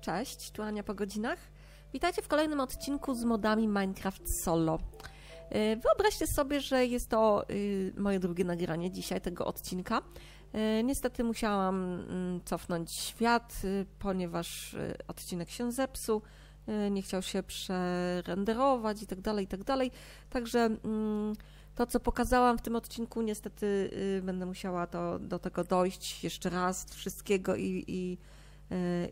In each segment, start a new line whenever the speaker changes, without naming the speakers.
Cześć, tu Ania po godzinach. Witajcie w kolejnym odcinku z modami Minecraft Solo. Y, Wyobraźcie sobie, że jest to y, moje drugie nagranie dzisiaj tego odcinka. Y, Niestety musiałam mm, cofnąć świat, y, ponieważ y, odcinek się zepsuł, y, nie chciał się przerenderować i tak dalej, i tak. Także mm, to, co pokazałam w tym odcinku, niestety będę musiała to, do tego dojść jeszcze raz, wszystkiego i, i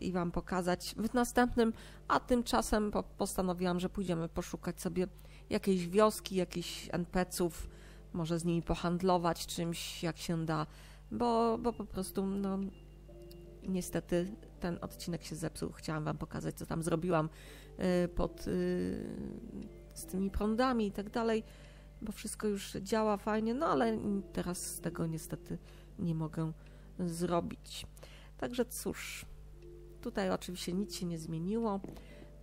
i Wam pokazać w następnym, a tymczasem po- postanowiłam, że pójdziemy poszukać sobie jakiejś wioski, jakichś NPC-ów, może z nimi pohandlować czymś, jak się da, bo, bo po prostu, no, niestety ten odcinek się zepsuł. Chciałam Wam pokazać, co tam zrobiłam y, pod, y, z tymi prądami i tak dalej, bo wszystko już działa fajnie, no ale teraz tego niestety nie mogę zrobić. Także cóż, Tutaj oczywiście nic się nie zmieniło.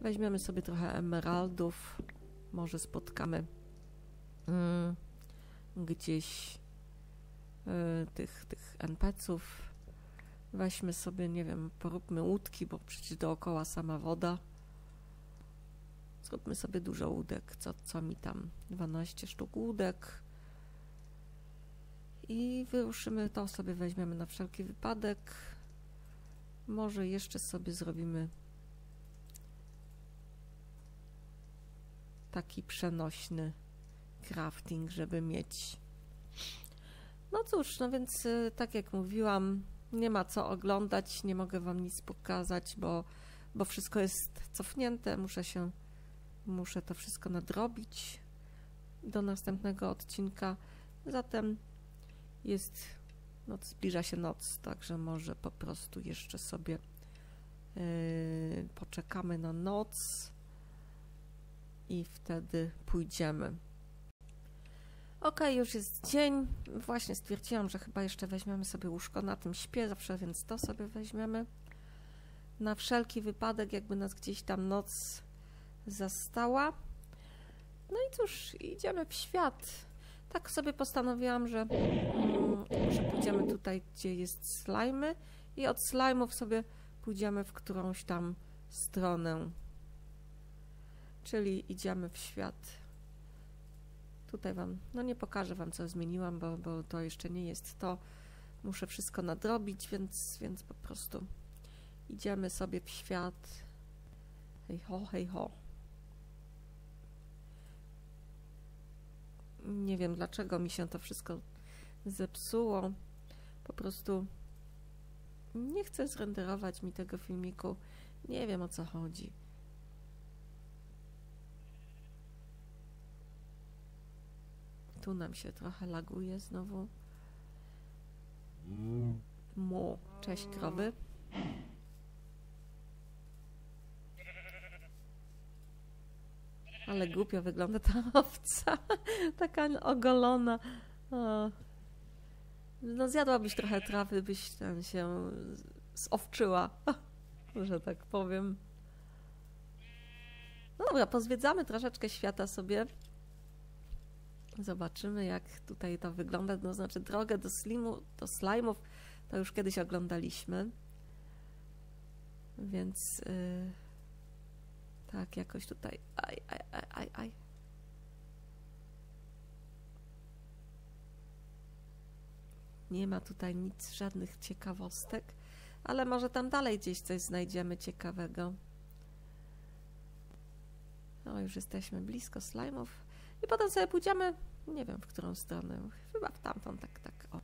Weźmiemy sobie trochę emeraldów. Może spotkamy mm, gdzieś y, tych, tych NPC-ów. Weźmy sobie, nie wiem, poróbmy łódki, bo przecież dookoła sama woda. Zróbmy sobie dużo łódek. Co, co mi tam? 12 sztuk łódek. I wyruszymy, to sobie weźmiemy na wszelki wypadek. Może jeszcze sobie zrobimy taki przenośny crafting, żeby mieć. No cóż, no więc y, tak jak mówiłam, nie ma co oglądać, nie mogę wam nic pokazać, bo, bo wszystko jest cofnięte, muszę się, muszę to wszystko nadrobić do następnego odcinka. Zatem jest noc, zbliża się noc, także może po prostu jeszcze sobie yy, poczekamy na noc i wtedy pójdziemy. Ok, już jest dzień. Właśnie stwierdziłam, że chyba jeszcze weźmiemy sobie łóżko. Na tym śpię zawsze, więc to sobie weźmiemy. Na wszelki wypadek, jakby nas gdzieś tam noc zastała. No i cóż, idziemy w świat. Tak sobie postanowiłam, że, mm, że pójdziemy tutaj, gdzie jest slajmy i od slajmów sobie pójdziemy w którąś tam stronę. Czyli idziemy w świat. Tutaj wam, no nie pokażę wam, co zmieniłam, bo, bo to jeszcze nie jest to. Muszę wszystko nadrobić, więc, więc po prostu idziemy sobie w świat. Hej ho, hej ho. Nie wiem dlaczego mi się to wszystko zepsuło. Po prostu nie chcę zrenderować mi tego filmiku. Nie wiem o co chodzi. Tu nam się trochę laguje znowu. Mu. Cześć krowy. Ale głupio wygląda ta owca. Taka ogolona. O. No zjadłabyś trochę trawy, byś tam się zowczyła. Że tak powiem. No dobra, pozwiedzamy troszeczkę świata sobie. Zobaczymy, jak tutaj to wygląda. No, znaczy, drogę do, slimu, do slajmów to już kiedyś oglądaliśmy. Więc yy, tak, jakoś tutaj. Aj, aj, aj, aj, aj. Nie ma tutaj nic, żadnych ciekawostek, ale może tam dalej gdzieś coś znajdziemy ciekawego. No, już jesteśmy blisko slajmów. I potem sobie pójdziemy, nie wiem w którą stronę, chyba w tamtą, tak, tak, o.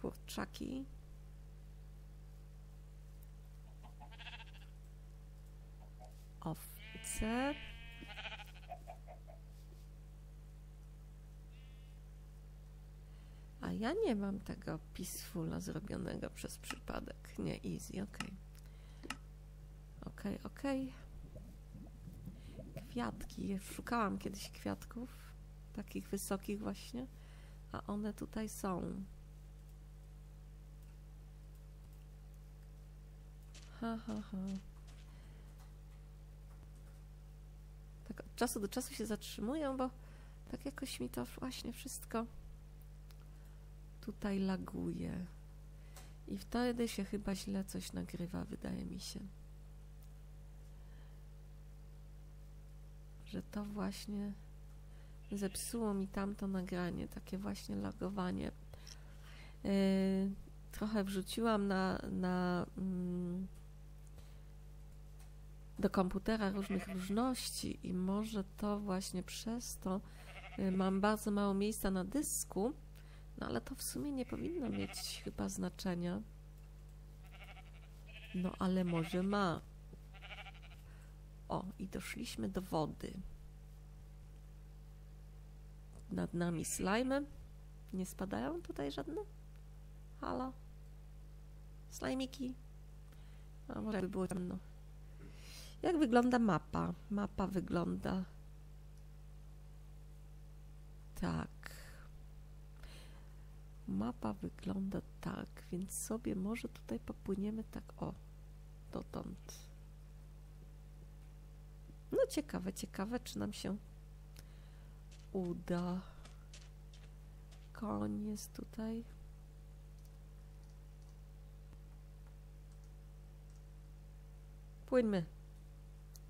Kurczaki. Owce. A ja nie mam tego peacefula zrobionego przez przypadek. Nie, easy, okej. Okej, okej. Kwiatki. Szukałam kiedyś kwiatków, takich wysokich właśnie, a one tutaj są. Ha, ha, ha. Tak od czasu do czasu się zatrzymuję, bo tak jakoś mi to właśnie wszystko tutaj laguje. I wtedy się chyba źle coś nagrywa, wydaje mi się. Że to właśnie zepsuło mi tamto nagranie, takie właśnie lagowanie. Yy, trochę wrzuciłam na, na mm, do komputera różnych różności i może to właśnie przez to yy, mam bardzo mało miejsca na dysku, no ale to w sumie nie powinno mieć chyba znaczenia. No ale może ma. O, i doszliśmy do wody. Nad nami slajmy. Nie spadają tutaj żadne? Halo? Slajmiki? A może by było ciemno. Jak wygląda mapa? Mapa wygląda tak. Mapa wygląda tak, więc sobie może tutaj popłyniemy tak o, dotąd. Ciekawe, ciekawe, czy nam się uda. Koń jest tutaj. Płyńmy.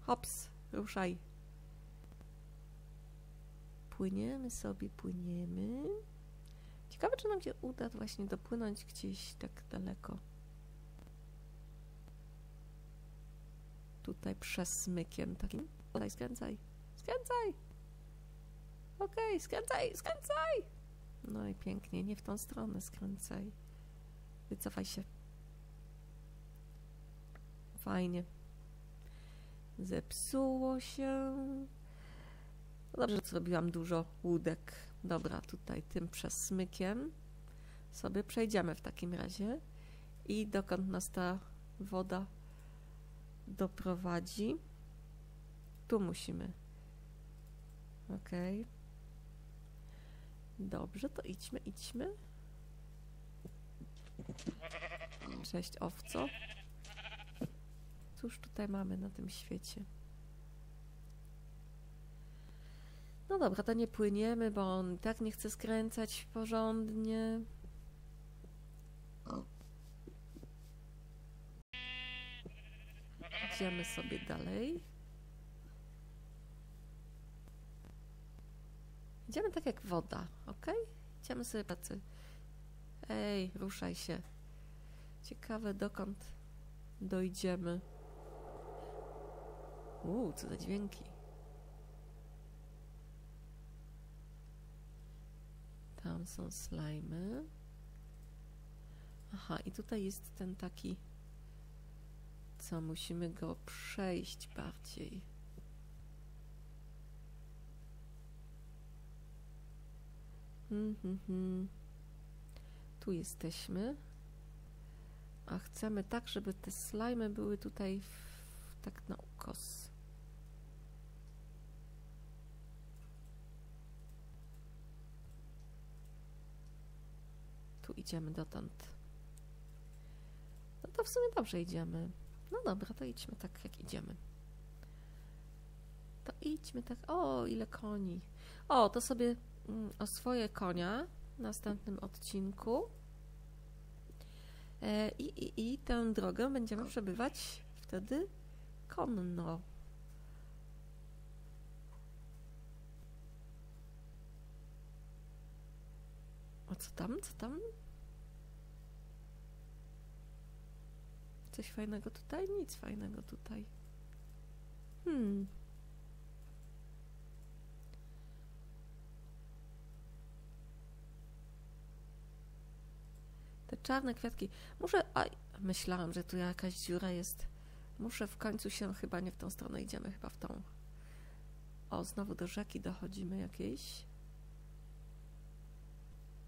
Hops, ruszaj. Płyniemy sobie, płyniemy. Ciekawe, czy nam się uda właśnie dopłynąć gdzieś tak daleko. Tutaj przesmykiem takim. Daj, skręcaj. Skręcaj! Okej, okay, skręcaj, skręcaj! No i pięknie, nie w tą stronę skręcaj. Wycofaj się. Fajnie. Zepsuło się. No dobrze, zrobiłam dużo łódek. Dobra, tutaj tym przesmykiem sobie przejdziemy w takim razie. I dokąd nas ta woda doprowadzi? Tu musimy. Ok. Dobrze, to idźmy, idźmy. Cześć, owco. Cóż tutaj mamy na tym świecie? No dobra, to nie płyniemy, bo on tak nie chce skręcać porządnie. Idziemy sobie dalej. Idziemy tak jak woda, ok? Idziemy sobie pracy. Ej, ruszaj się. Ciekawe dokąd dojdziemy. Uuu, co za dźwięki. Tam są slajmy. Aha, i tutaj jest ten taki, co musimy go przejść bardziej. Hmm. Tu jesteśmy. A chcemy tak, żeby te slajmy były tutaj w, tak na ukos. Tu idziemy dotąd. No to w sumie dobrze idziemy. No dobra, to idźmy tak, jak idziemy. To idźmy tak. O, ile koni. O, to sobie o swoje konia w następnym odcinku. E, I, i, I tę drogę będziemy przebywać wtedy konno. O co tam? Co tam? Coś fajnego tutaj? Nic fajnego tutaj. Hmm. Czarne kwiatki. Muszę. Aj, myślałam, że tu jakaś dziura jest. Muszę w końcu się chyba nie w tą stronę idziemy, chyba w tą. O, znowu do rzeki dochodzimy jakiejś.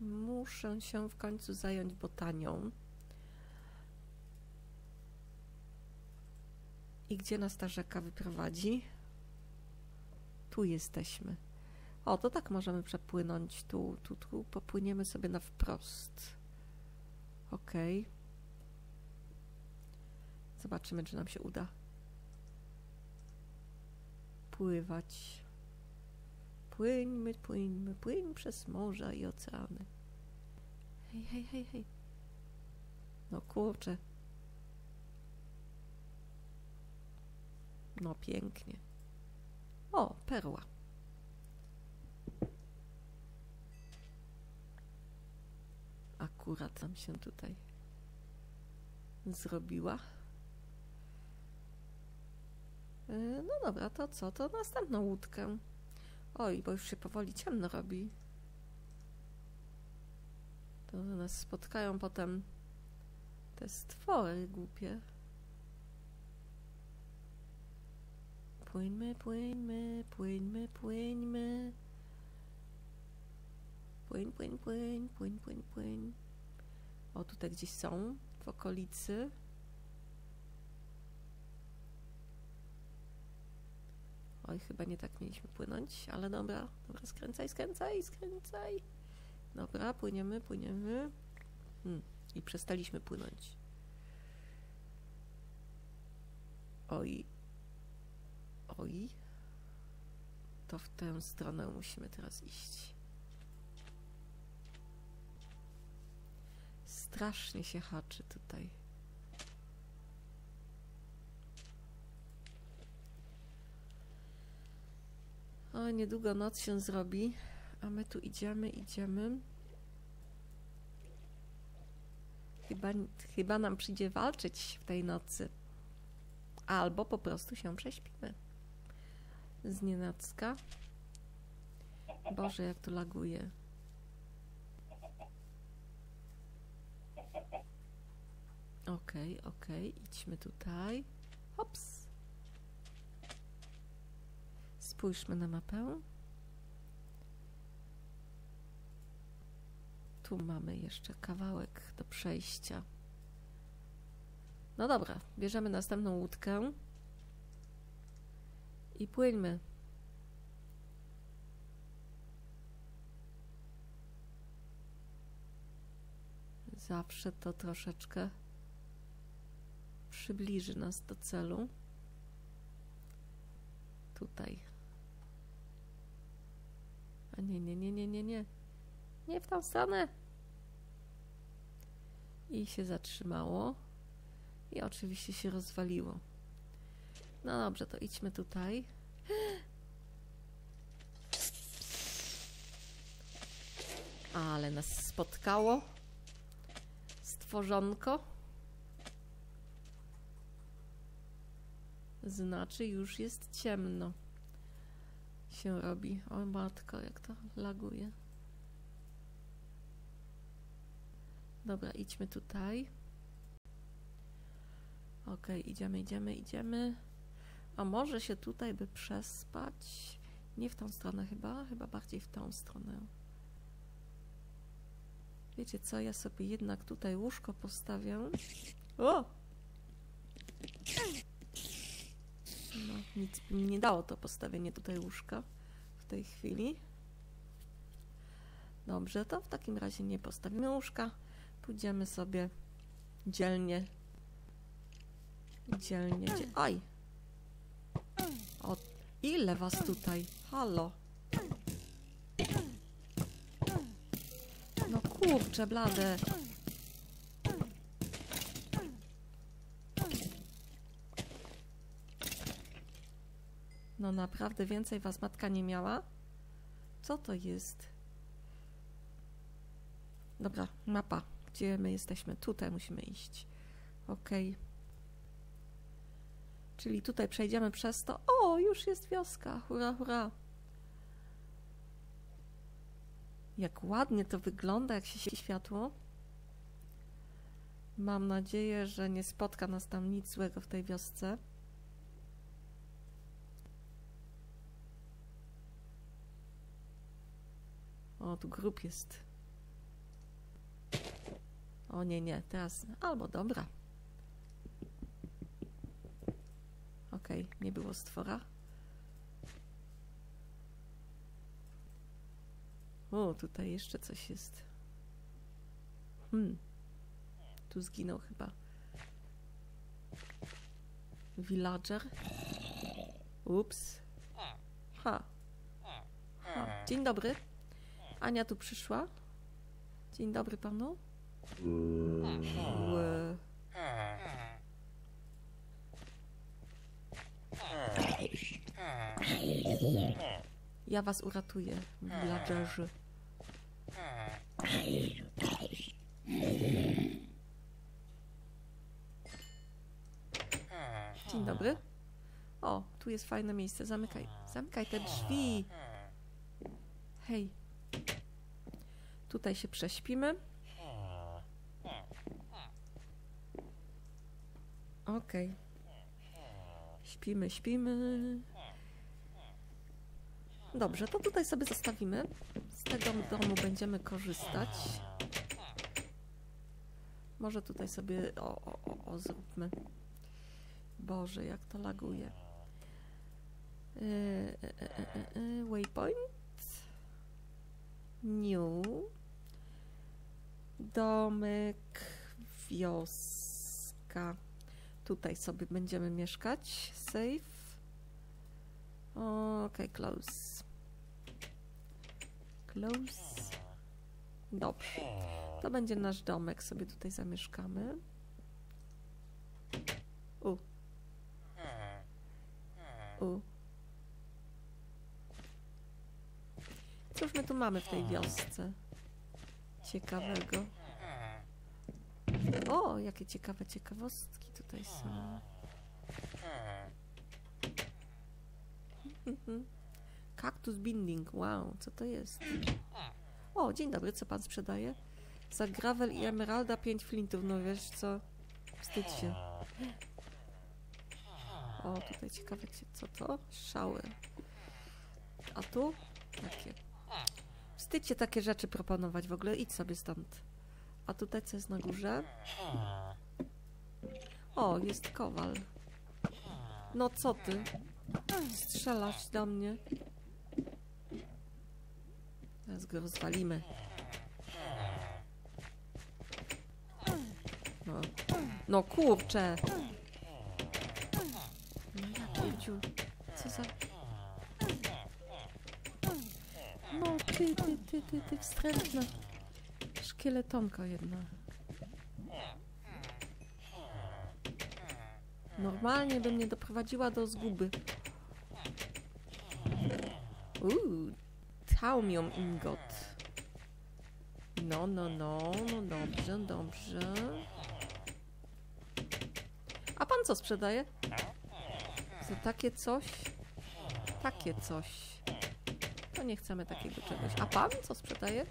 Muszę się w końcu zająć botanią. I gdzie nas ta rzeka wyprowadzi? Tu jesteśmy. O, to tak możemy przepłynąć. Tu, tu, tu popłyniemy sobie na wprost. Ok. Zobaczymy, czy nam się uda pływać. Płyńmy, płyńmy, płyń przez morza i oceany. Hej, hej, hej, hej. No kurczę. No pięknie. O, perła. Akurat nam się tutaj zrobiła. E, No dobra, to co? To następną łódkę. Oj, bo już się powoli ciemno robi. To nas spotkają potem te stwory głupie. Płyńmy, płyńmy, płyńmy, płyńmy. Płyń, płyń, płyń, płyń, płyń, płyń. O, tutaj gdzieś są w okolicy. Oj, chyba nie tak mieliśmy płynąć, ale dobra, dobra, skręcaj, skręcaj, skręcaj. Dobra, płyniemy, płyniemy. Hmm, I przestaliśmy płynąć. Oj. Oj. To w tę stronę musimy teraz iść. Strasznie się haczy tutaj. O, niedługo noc się zrobi, a my tu idziemy, idziemy. Chyba, chyba nam przyjdzie walczyć w tej nocy. Albo po prostu się prześpimy. Z nienacka. Boże, jak to laguje. Okej, okej, idźmy tutaj. Hops. Spójrzmy na mapę. Tu mamy jeszcze kawałek do przejścia. No dobra, bierzemy następną łódkę i płyńmy. Zawsze to troszeczkę przybliży nas do celu. Tutaj. A nie, nie, nie, nie, nie, nie. Nie w tą stronę. I się zatrzymało. I oczywiście się rozwaliło. No dobrze, to idźmy tutaj. Ale nas spotkało. Stworzonko. Znaczy już jest ciemno. Się robi. O matko, jak to laguje. Dobra, idźmy tutaj. Ok, idziemy, idziemy, idziemy. A może się tutaj by przespać? Nie w tą stronę chyba, chyba bardziej w tą stronę. Wiecie co, ja sobie jednak tutaj łóżko postawię. O! No, nic by mi nie dało to postawienie tutaj łóżka w tej chwili. Dobrze, to w takim razie nie postawimy łóżka. Pójdziemy sobie dzielnie. Dzielnie. Dzie Oj! O, ile was tutaj? Halo! No kurczę, blade. No naprawdę więcej was matka nie miała? Co to jest? Dobra, mapa. Gdzie my jesteśmy? Tutaj musimy iść. Okej. Czyli tutaj przejdziemy przez to. O, już jest wioska. Hurra, hurra. Jak ładnie to wygląda, jak się świeci światło. Mam nadzieję, że nie spotka nas tam nic złego w tej wiosce. O, tu grób jest. O nie, nie, teraz. Albo dobra. Okej, nie było stwora. O, tutaj jeszcze coś jest. Hmm. Tu zginął chyba. Villager. Ups. Ha. ha. Dzień dobry. Ania tu przyszła. Dzień dobry panu. Ja was uratuję, villagerzy. Dzień dobry. O, tu jest fajne miejsce. Zamykaj. Zamykaj te drzwi. Hej. Tutaj się prześpimy. Okej. Śpimy, śpimy. Dobrze, to tutaj sobie zostawimy. Z tego domu będziemy korzystać. Może tutaj sobie o, o, o, o zróbmy. Boże, jak to laguje. Yy, yy, yy, waypoint. New. Domek. Wioska. Tutaj sobie będziemy mieszkać. Save. Okej, close. Close. Dobrze. To będzie nasz domek. Sobie tutaj zamieszkamy. U. U. Cóż my tu mamy w tej wiosce? Ciekawego. O, jakie ciekawe ciekawostki tutaj są. Kaktus binding, wow, co to jest? O, dzień dobry, co pan sprzedaje? Za gravel i emeralda 5 flintów, no wiesz co? Wstydź się. O, tutaj ciekawe, cie- co to? Szały. A tu? Takie. Wstydź się takie rzeczy proponować w ogóle, idź sobie stąd. A tutaj co jest na górze? O, jest kowal. No co ty? Strzelasz do mnie. Teraz go rozwalimy. No, no kurczę. No. Co za... No ty, ty, ty, ty, ty wstrętna. Szkieletonka jedna. Normalnie by mnie doprowadziła do zguby. Uuu, taumium ingot. No, no, no, no dobrze, dobrze. A pan co sprzedaje? Za takie coś? Takie coś. Nie chcemy takiego czegoś. A pan co sprzedaje?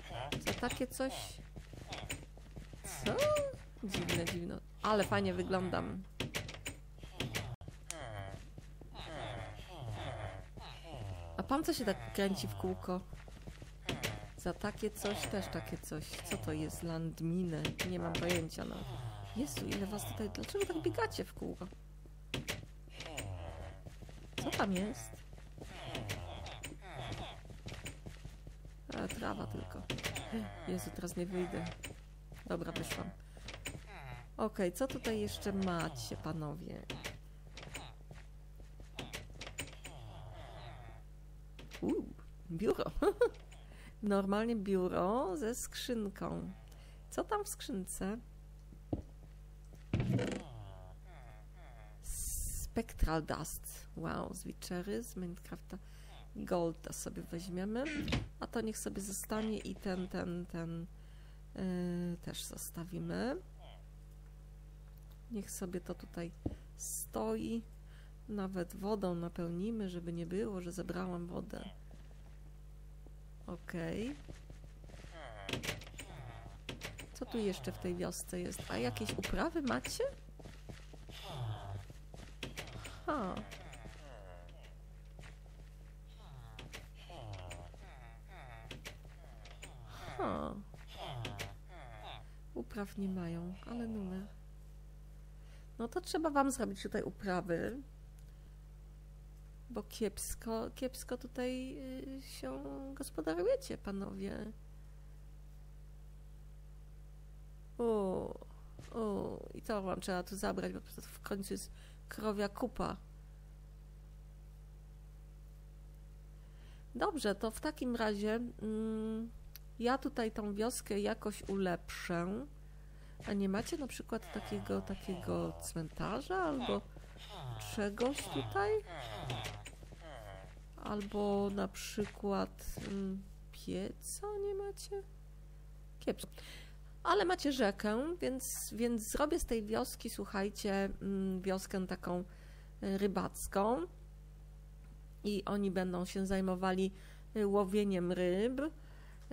Za takie coś? Co? Dziwne, dziwne. Ale fajnie wyglądam. A pan co się tak kręci w kółko? Za takie coś też takie coś. Co to jest? Landminę? Nie mam pojęcia no. Jezu, ile was tutaj... Dlaczego tak biegacie w kółko? Co tam jest? A, trawa tylko. Jezu, teraz nie wyjdę. Dobra, wyszłam. Okej, co tutaj jeszcze macie, panowie? Uuu, biuro. Normalnie biuro ze skrzynką. Co tam w skrzynce? Spectral Dust. Wow, z Witchery, z Minecrafta. Golda sobie weźmiemy. A to niech sobie zostanie i ten, ten, ten yy, też zostawimy. Niech sobie to tutaj stoi. Nawet wodą napełnimy, żeby nie było, że zebrałam wodę. Okej. Co tu jeszcze w tej wiosce jest? A jakieś uprawy macie? Ha. Ha. Upraw nie mają, ale numer. No to trzeba wam zrobić tutaj uprawy. Bo kiepsko, kiepsko tutaj y, się gospodarujecie, panowie. O, o, i to wam trzeba tu zabrać, bo w końcu jest krowia kupa. Dobrze, to w takim razie mm, ja tutaj tą wioskę jakoś ulepszę. A nie macie na przykład takiego, takiego cmentarza albo czegoś tutaj? Albo na przykład mm, pieca nie macie? Kiepsko. Ale macie rzekę, więc, więc zrobię z tej wioski, słuchajcie, mm, wioskę taką y, rybacką. I oni będą się zajmowali y, łowieniem ryb.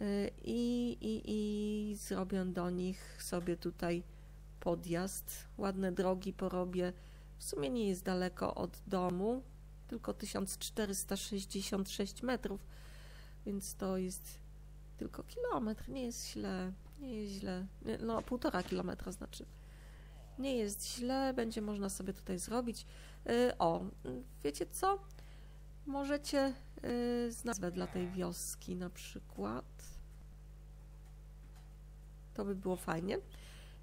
Y, I, i, I zrobię do nich sobie tutaj podjazd. Ładne drogi porobię. W sumie nie jest daleko od domu, tylko 1466 metrów, więc to jest tylko kilometr. Nie jest źle. Nie jest źle. No, półtora kilometra znaczy. Nie jest źle, będzie można sobie tutaj zrobić. Y, O, y, wiecie co? Możecie y, z nazwę dla tej wioski na przykład. To by było fajnie.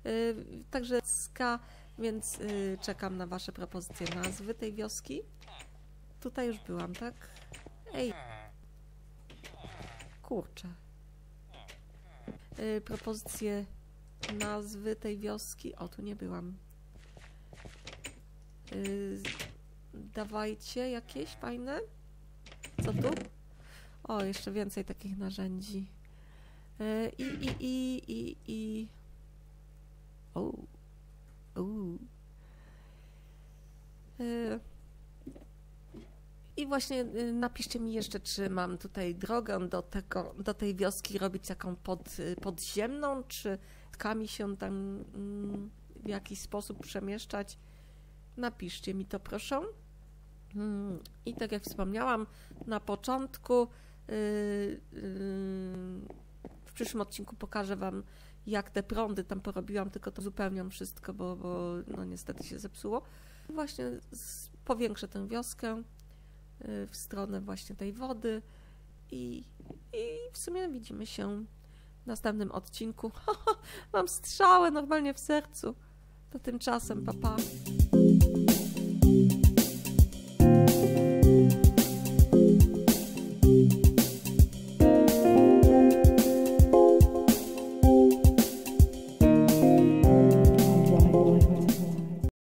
Y, Także ska, więc y, czekam na Wasze propozycje nazwy tej wioski. Tutaj już byłam, tak? Ej. Kurczę. Y, propozycje nazwy tej wioski. O, tu nie byłam. Y, dawajcie jakieś fajne. Co tu? O, jeszcze więcej takich narzędzi. Y, I, i, i, i, i. O. O. Y, I właśnie y, napiszcie mi jeszcze, czy mam tutaj drogę do, tego, do tej wioski robić taką pod, podziemną, czy tkami się tam mm, w jakiś sposób przemieszczać. Napiszcie mi to, proszę. I tak jak wspomniałam na początku, y, y, w przyszłym odcinku pokażę Wam, jak te prądy tam porobiłam, tylko to uzupełniam wszystko, bo, bo no niestety się zepsuło. Właśnie powiększę tę wioskę y, w stronę właśnie tej wody i, i w sumie widzimy się w następnym odcinku. Mam strzałę normalnie w sercu. To tymczasem, papa. Pa.